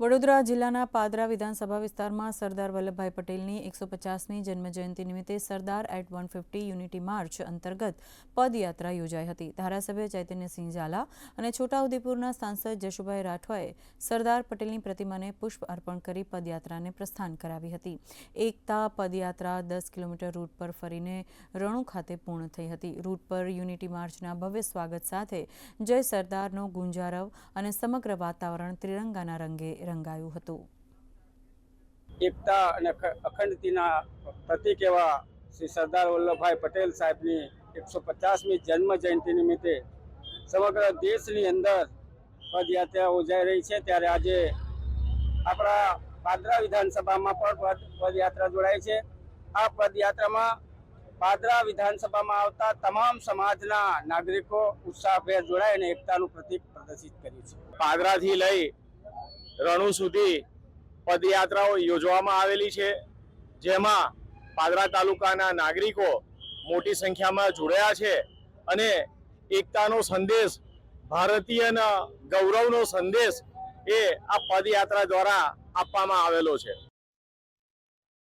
વડોદરા જિલ્લાના પાદરા વિધાનસભા વિસ્તારમાં સરદાર વલ્લભભાઈ પટેલની એકસો પચાસમી જન્મજયંતિ નિમિત્તે Sardar at one fifty unity march અંતર્ગત પદયાત્રા યોજાઈ હતી. ધારાસભ્ય ચૈતન્યસિંહ ઝાલા અને છોટાઉદેપુરના સાંસદ જશુભાઈ રાઠવાએ સરદાર પટેલની પ્રતિમાને પુષ્પ અર્પણ કરી પદયાત્રાને પ્રસ્થાન કરાવી હતી. એકતા પદયાત્રા દસ કિલોમીટર રૂટ પર ફરીને રણુ ખાતે પૂર્ણ થઈ હતી. રૂટ પર યુનિટી માર્ચના ભવ્ય સ્વાગત સાથે જય સરદારનો ગુંજારવ અને સમગ્ર વાતાવરણ ત્રિરંગાના રંગે રંગાયું હતું. એકતા અને અખંડતીના પ્રતિક એવા શ્રી સરદાર વલ્લભભાઈ પટેલ સાહેબની એકસો પચાસમી જન્મ જયંતિ નિમિત્તે સમગ્ર દેશની અંદર પદયાત્રા યોજાઈ રહી છે. ત્યારે આજે આપણા પાદરા વિધાનસભામાં પણ પદ પદયાત્રા જોડાય છે. આ પદયાત્રામાં પાદરા વિધાનસભામાં આવતા તમામ સમાજના નાગરિકો ઉત્સાહભેર જોડાઈને અને એકતાનું પ્રતીક પ્રદર્શિત કર્યું છે. પાદરાથી લઈ રણુ સુધી પદયાત્રાઓ યોજવામાં આવેલી છે, જેમાં પાદરા તાલુકાના નાગરિકો મોટી સંખ્યામાં જોડાયા છે અને એકતાનો સંદેશ, ભારતીયના ગૌરવનો સંદેશ એ આ પદયાત્રા દ્વારા આપવામાં આવેલો છે.